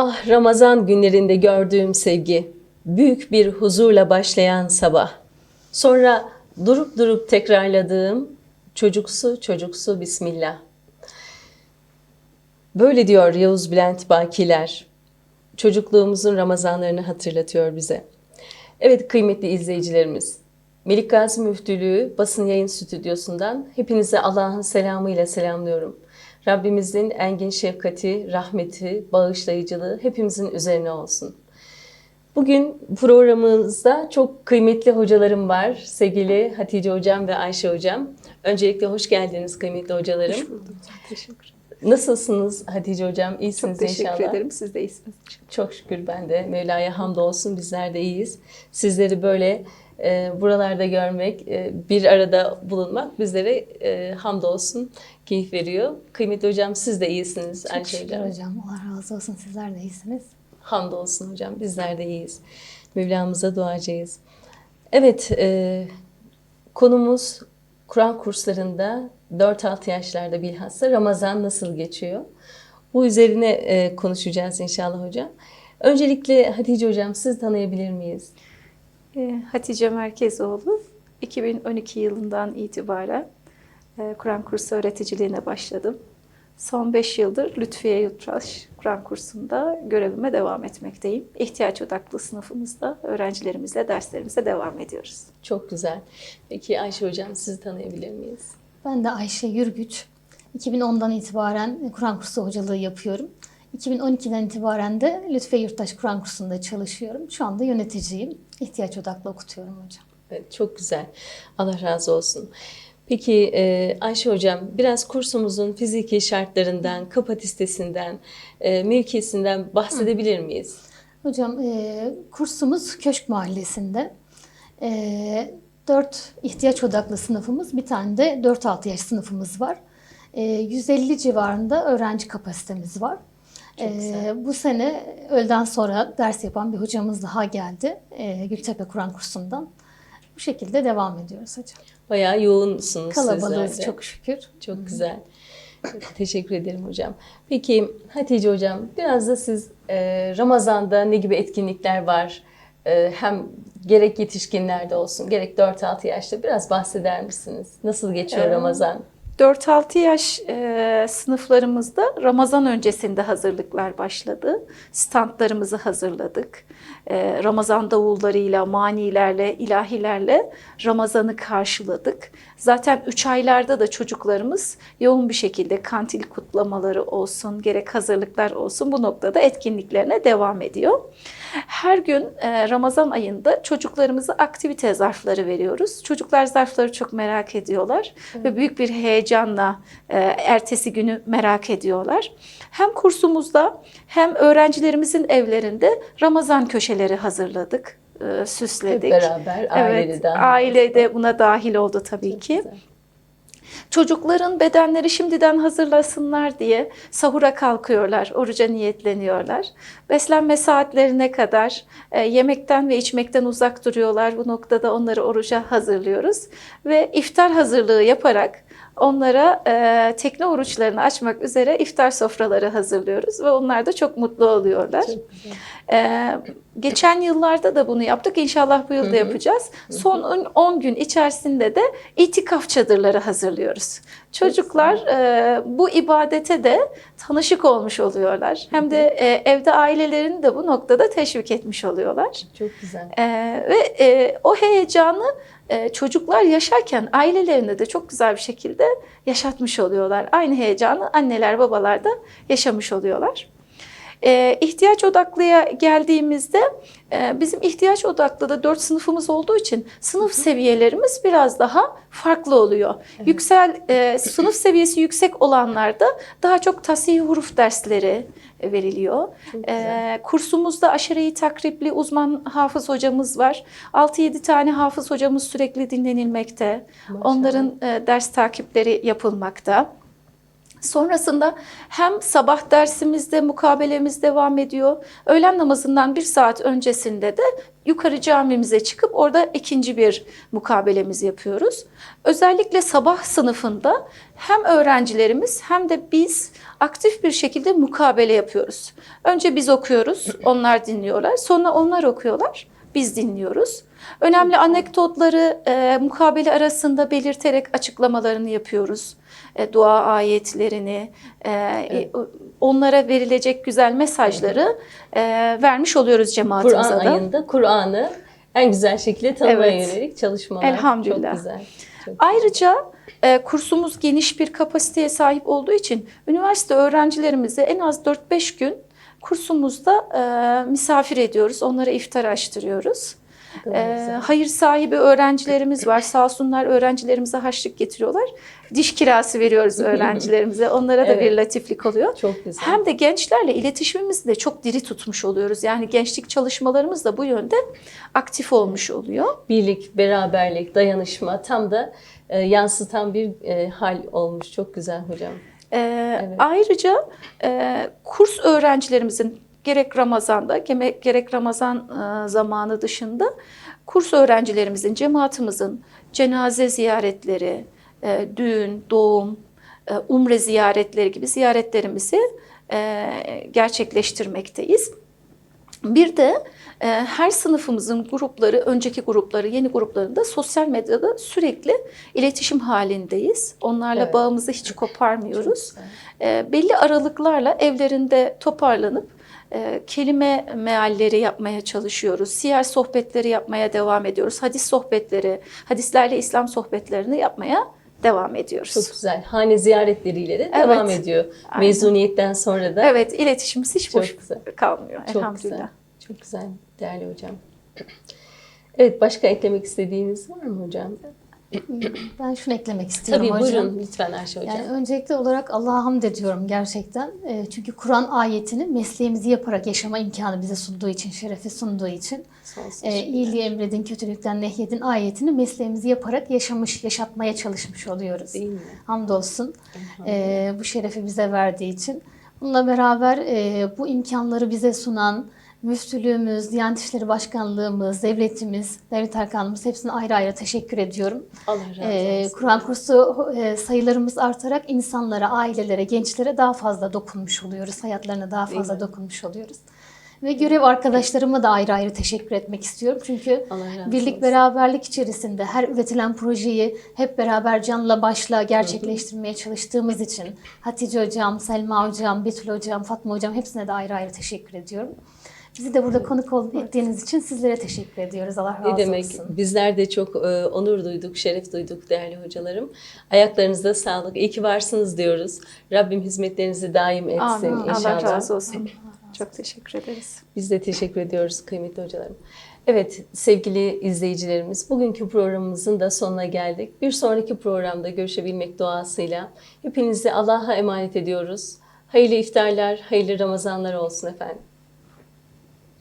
Ah Ramazan günlerinde gördüğüm sevgi, büyük bir huzurla başlayan sabah. Sonra durup durup tekrarladığım çocuksu çocuksu Bismillah. Böyle diyor Yavuz Bülent Bakiler. Çocukluğumuzun Ramazanlarını hatırlatıyor bize. Evet kıymetli izleyicilerimiz, Melik Gazi Müftülüğü basın yayın stüdyosundan hepinize Allah'ın selamıyla selamlıyorum. Rabbimizin engin şefkati, rahmeti, bağışlayıcılığı hepimizin üzerine olsun. Bugün programımızda çok kıymetli hocalarım var. Sevgili Hatice Hocam ve Ayşe Hocam. Öncelikle hoş geldiniz kıymetli hocalarım. Hoş bulduk. Teşekkür ederim. Nasılsınız Hatice Hocam? İyisiniz Çok teşekkür inşallah. ederim. Siz de iyisiniz. Çok şükür ben de. Mevla'ya hamdolsun bizler de iyiyiz. Sizleri böyle e, buralarda görmek, e, bir arada bulunmak bizlere e, hamdolsun keyif veriyor. Kıymetli hocam siz de iyisiniz Çok şükür hocam. hocam. Allah razı olsun. Sizler de iyisiniz. Hamdolsun hocam bizler de iyiyiz. Mevlamıza duacıyız. Evet e, konumuz Kur'an kurslarında 4-6 yaşlarda bilhassa Ramazan nasıl geçiyor? Bu üzerine e, konuşacağız inşallah hocam. Öncelikle Hatice hocam siz tanıyabilir miyiz? Ee, Hatice Merkezoğlu. 2012 yılından itibaren e, Kur'an kursu öğreticiliğine başladım. Son 5 yıldır Lütfiye Yutraş Kur'an kursunda görevime devam etmekteyim. İhtiyaç odaklı sınıfımızda öğrencilerimizle derslerimize devam ediyoruz. Çok güzel. Peki Ayşe hocam sizi tanıyabilir miyiz? Ben de Ayşe Yürgüç. 2010'dan itibaren Kur'an kursu hocalığı yapıyorum. 2012'den itibaren de Lütfiye Yurttaş Kur'an kursunda çalışıyorum. Şu anda yöneticiyim. İhtiyaç odaklı okutuyorum hocam. Evet, çok güzel. Allah razı olsun. Peki e, Ayşe Hocam biraz kursumuzun fiziki şartlarından, kapasitesinden, e, mevkisinden bahsedebilir miyiz? Hocam e, kursumuz Köşk Mahallesi'nde. E, 4 ihtiyaç odaklı sınıfımız, bir tane de 4-6 yaş sınıfımız var. E, 150 civarında öğrenci kapasitemiz var. Çok güzel. E, bu sene öğleden sonra ders yapan bir hocamız daha geldi. E, Gültepe Kur'an kursundan. Bu şekilde devam ediyoruz hocam. Bayağı yoğunsunuz Kalabalığız sizler de. çok şükür. Çok güzel. Çok teşekkür ederim hocam. Peki Hatice hocam biraz da siz e, Ramazan'da ne gibi etkinlikler var? E, hem gerek yetişkinlerde olsun gerek 4-6 yaşta biraz bahseder misiniz? Nasıl geçiyor Evet. Ramazan? 4-6 yaş e, sınıflarımızda Ramazan öncesinde hazırlıklar başladı. Standlarımızı hazırladık. E, Ramazan davullarıyla, manilerle, ilahilerle Ramazan'ı karşıladık. Zaten 3 aylarda da çocuklarımız yoğun bir şekilde kantil kutlamaları olsun, gerek hazırlıklar olsun bu noktada etkinliklerine devam ediyor. Her gün e, Ramazan ayında çocuklarımıza aktivite zarfları veriyoruz. Çocuklar zarfları çok merak ediyorlar ve büyük bir heyecanla e, ertesi günü merak ediyorlar. Hem kursumuzda hem öğrencilerimizin evlerinde Ramazan köşeleri hazırladık, e, Hep süsledik. beraber ailede Evet, aile de buna dahil oldu tabii Çok ki. güzel. Çocukların bedenleri şimdiden hazırlasınlar diye sahura kalkıyorlar, oruca niyetleniyorlar. Beslenme saatlerine kadar e, yemekten ve içmekten uzak duruyorlar. Bu noktada onları oruca hazırlıyoruz. Ve iftar hazırlığı yaparak onlara e, tekne oruçlarını açmak üzere iftar sofraları hazırlıyoruz. Ve onlar da çok mutlu oluyorlar. Çok güzel. Ee, geçen yıllarda da bunu yaptık. İnşallah bu yıl da yapacağız. Son 10 gün içerisinde de itikaf çadırları hazırlıyoruz. Çocuklar e, bu ibadete de tanışık olmuş oluyorlar. Hem de e, evde ailelerini de bu noktada teşvik etmiş oluyorlar. Çok güzel. Ee, ve e, o heyecanı e, çocuklar yaşarken ailelerine de çok güzel bir şekilde yaşatmış oluyorlar. Aynı heyecanı anneler babalar da yaşamış oluyorlar. E, ihtiyaç odaklıya geldiğimizde e, bizim ihtiyaç odaklı da dört sınıfımız olduğu için sınıf seviyelerimiz biraz daha farklı oluyor. Yüksel e, sınıf seviyesi yüksek olanlarda daha çok tasih huruf dersleri e, veriliyor. E, kursumuzda aşireyi takripli uzman hafız hocamız var. 6-7 tane hafız hocamız sürekli dinlenilmekte. Maşallah. Onların e, ders takipleri yapılmakta. Sonrasında hem sabah dersimizde mukabelemiz devam ediyor. Öğlen namazından bir saat öncesinde de yukarı camimize çıkıp orada ikinci bir mukabelemizi yapıyoruz. Özellikle sabah sınıfında hem öğrencilerimiz hem de biz aktif bir şekilde mukabele yapıyoruz. Önce biz okuyoruz, onlar dinliyorlar. Sonra onlar okuyorlar, biz dinliyoruz. Önemli anekdotları e, mukabele arasında belirterek açıklamalarını yapıyoruz. E, dua ayetlerini, e, e, onlara verilecek güzel mesajları e, vermiş oluyoruz cemaatimize Kur'an da. ayında Kur'an'ı en güzel şekilde tanımaya Evet. yönelik çalışmalar. Elhamdülillah. Çok güzel. Çok Ayrıca e, kursumuz geniş bir kapasiteye sahip olduğu için üniversite öğrencilerimizi en az 4-5 gün kursumuzda e, misafir ediyoruz. Onlara iftar açtırıyoruz. E, hayır sahibi öğrencilerimiz var. Sağ olsunlar öğrencilerimize haçlık getiriyorlar. Diş kirası veriyoruz öğrencilerimize. Onlara da bir Evet. latiflik oluyor. Çok güzel. Hem de gençlerle iletişimimizi de çok diri tutmuş oluyoruz. Yani gençlik çalışmalarımız da bu yönde aktif olmuş oluyor. birlik, beraberlik, dayanışma tam da e, yansıtan bir e, hal olmuş. Çok güzel hocam. Ee, Evet. Ayrıca e, kurs öğrencilerimizin gerek Ramazan'da gerek Ramazan e, zamanı dışında kurs öğrencilerimizin, cemaatimizin cenaze ziyaretleri, e, düğün, doğum, e, umre ziyaretleri gibi ziyaretlerimizi gerçekleştirmekteyiz. Bir de e, her sınıfımızın grupları, önceki grupları, yeni gruplarında sosyal medyada sürekli iletişim halindeyiz. Onlarla Evet. bağımızı hiç koparmıyoruz. E, belli aralıklarla evlerinde toparlanıp e, kelime mealleri yapmaya çalışıyoruz. Siyer sohbetleri yapmaya devam ediyoruz. Hadis sohbetleri, hadislerle İslam sohbetlerini yapmaya devam ediyoruz. Çok güzel. Hane ziyaretleriyle de Evet. devam ediyor. Aynen. Mezuniyetten sonra da Evet, iletişimimiz hiç Çok boş güzel. kalmıyor çok elhamdülillah. güzel. Çok güzel değerli hocam. Evet başka eklemek istediğiniz var mı hocam? Ben şunu eklemek istiyorum Tabii hocam. buyurun lütfen Ayşe hocam. Yani öncelikli olarak Allah'a hamd ediyorum gerçekten. E, Çünkü Kur'an ayetini mesleğimizi yaparak yaşama imkanı bize sunduğu için, şerefi sunduğu için. E, iyiliği emredin, kötülükten nehyedin ayetini mesleğimizi yaparak yaşamış, yaşatmaya çalışmış oluyoruz. Değil mi? Hamdolsun e, bu şerefi bize verdiği için. Bununla beraber e, bu imkanları bize sunan müftülüğümüz, Diyanet İşleri Başkanlığımız, devletimiz, devlet erkanımız hepsine ayrı ayrı teşekkür ediyorum. Allah razı Ee, olsun. Kur'an kursu e, sayılarımız artarak insanlara, ailelere, gençlere daha fazla dokunmuş oluyoruz. Hayatlarına daha Değil fazla mi? dokunmuş oluyoruz. Ve görev arkadaşlarıma da ayrı ayrı teşekkür etmek istiyorum. Çünkü birlik olsun. beraberlik içerisinde her üretilen projeyi hep beraber canla başla gerçekleştirmeye çalıştığımız için Hatice Hocam, Selma Hocam, Betül Hocam, Fatma Hocam hepsine de ayrı ayrı teşekkür ediyorum. Bizi de burada konuk ol- ettiğiniz için sizlere teşekkür ediyoruz. Allah razı Ne demek? olsun. Bizler de çok e, onur duyduk, şeref duyduk değerli hocalarım. Ayaklarınızda sağlık. İyi ki varsınız diyoruz. Rabbim hizmetlerinizi daim etsin Amin. inşallah. Allah razı olsun. Çok teşekkür ederiz. Biz de teşekkür ediyoruz kıymetli hocalarım. Evet sevgili izleyicilerimiz bugünkü programımızın da sonuna geldik. Bir sonraki programda görüşebilmek duasıyla hepinizi Allah'a emanet ediyoruz. Hayırlı iftarlar, hayırlı Ramazanlar olsun efendim.